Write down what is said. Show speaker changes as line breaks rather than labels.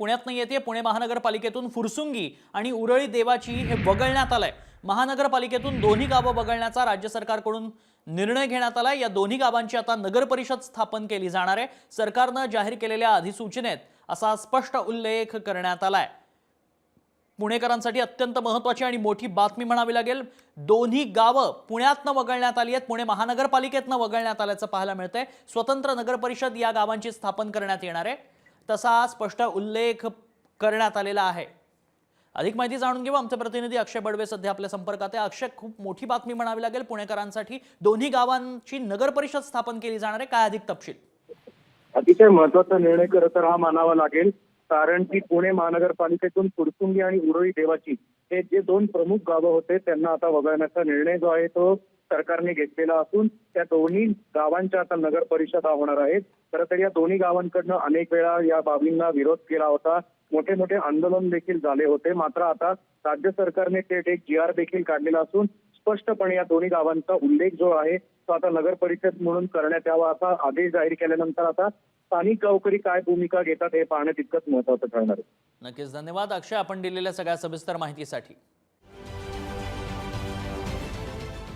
पुण्यातनं येते. पुणे महानगरपालिकेतून फुरसुंगी आणि उरळी देवाची हे वगळण्यात आलंय. महानगरपालिकेतून दोन्ही गावं वगळण्याचा राज्य सरकारकडून निर्णय घेण्यात आलाय. या दोन्ही गावांची आता नगर परिषद स्थापन केली जाणार आहे. सरकारनं जाहीर केलेल्या अधिसूचनेत असा स्पष्ट उल्लेख करण्यात आलाय. पुणेकरांसाठी अत्यंत महत्वाची आणि मोठी बातमी म्हणावी लागेल. दोन्ही गावं पुण्यातनं वगळण्यात आली आहेत. पुणे महानगरपालिकेतनं वगळण्यात आल्याचं पाहायला मिळतंय. स्वतंत्र नगर परिषद या गावांची स्थापन करण्यात येणार आहे. तसा स्पष्ट उल्लेख करण्यात आलेला आहे. अधिक माहिती जाणून घेऊ आमचे प्रतिनिधी अक्षय बडवे सध्या आपल्या संपर्कात आहे. अक्षय खूप मोठी बातमी म्हणावी लागेल. पुणेकरांसाठी दोन्ही गावांची नगर परिषद स्थापन केली जाणार आहे. काय अधिक तपशील?
अतिशय महत्त्वाचा निर्णय खरं तर हा मानावा लागेल. कारण की पुणे महानगरपालिकेतून फुरसुंगी आणि उरळी देवाची हे जे दोन प्रमुख गावं होते त्यांना आता वगळण्याचा निर्णय जो आहे तो सरकारने घेतलेला असून त्या दोन्ही गावांच्या आता नगर परिषदा होणार आहेत खरं तर या दोन्ही गावांकडनं अनेक वेळा या बाबींना विरोध केला होता. मोठे मोठे आंदोलन देखील झाले होते. मात्र आता राज्य सरकारने थेट एक जी आर देखील काढलेला असून स्पष्टपणे या दोन्ही गावांचा उल्लेख जो आहे तो आता नगर परिषद म्हणून करण्यात यावा असा आदेश जाहीर केल्यानंतर आता स्थानिक गावकरी काय भूमिका घेतात हे पाहणं तितकंच महत्वाचं ठरणार आहे.
नक्कीच. धन्यवाद. अक्षय आपण दिलेल्या सगळ्या सविस्तर माहितीसाठी.